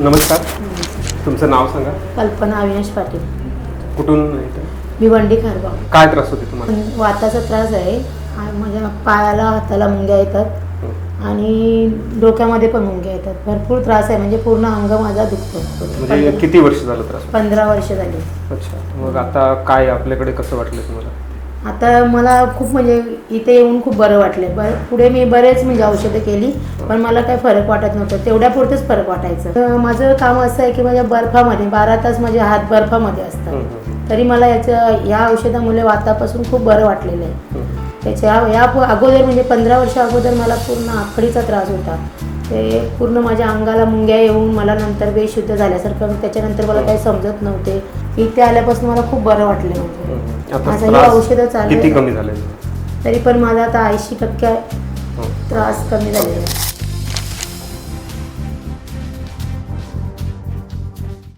नमस्कार. तुमचं नाव सांगा. कल्पना अविनाश पाटील. कुठून येतं? भिवंडी खारगाव. काय त्रास होते तुम्हाला? पण वाताचा त्रास आहे. आणि माझ्या पायाला हाताला मुंग्या येतात. आणि डोक्यामध्ये पण मुंग्या येतात. भरपूर त्रास आहे. म्हणजे पूर्ण अंग माझा दुखतो. म्हणजे पंधरा- किती वर्ष झालं त्रास? पंधरा वर्ष झाली. अच्छा. मग आता काय आपल्याकडे कसं वाटलं तुम्हाला? आता मला खूप म्हणजे इथे येऊन खूप बरं वाटलं. बर पुढे मी बरेच म्हणजे औषधं केली पण मला काही फरक वाटत नव्हतं. तेवढ्या पुरतंच फरक वाटायचं. तर माझं काम असं आहे की माझ्या बर्फामध्ये बारा तास माझे हात बर्फामध्ये असतात तरी मला याचं या औषधामुळे वातापासून खूप बरं वाटलेलं आहे. त्याच्या या अगोदर म्हणजे पंधरा वर्ष अगोदर मला पूर्ण आखडीचा त्रास होता. पूर्ण माझ्या अंगाला मुंग्या येऊन मला नंतर बेशुद्ध झाल्यासारखं त्याच्यानंतर मला काही समजत नव्हते. इथे आल्यापासून मला खूप बरं वाटलं म्हणजे माझं हे औषधं चालू तरी पण माझा आता ऐंशी टक्के त्रास कमी झालेला आहे.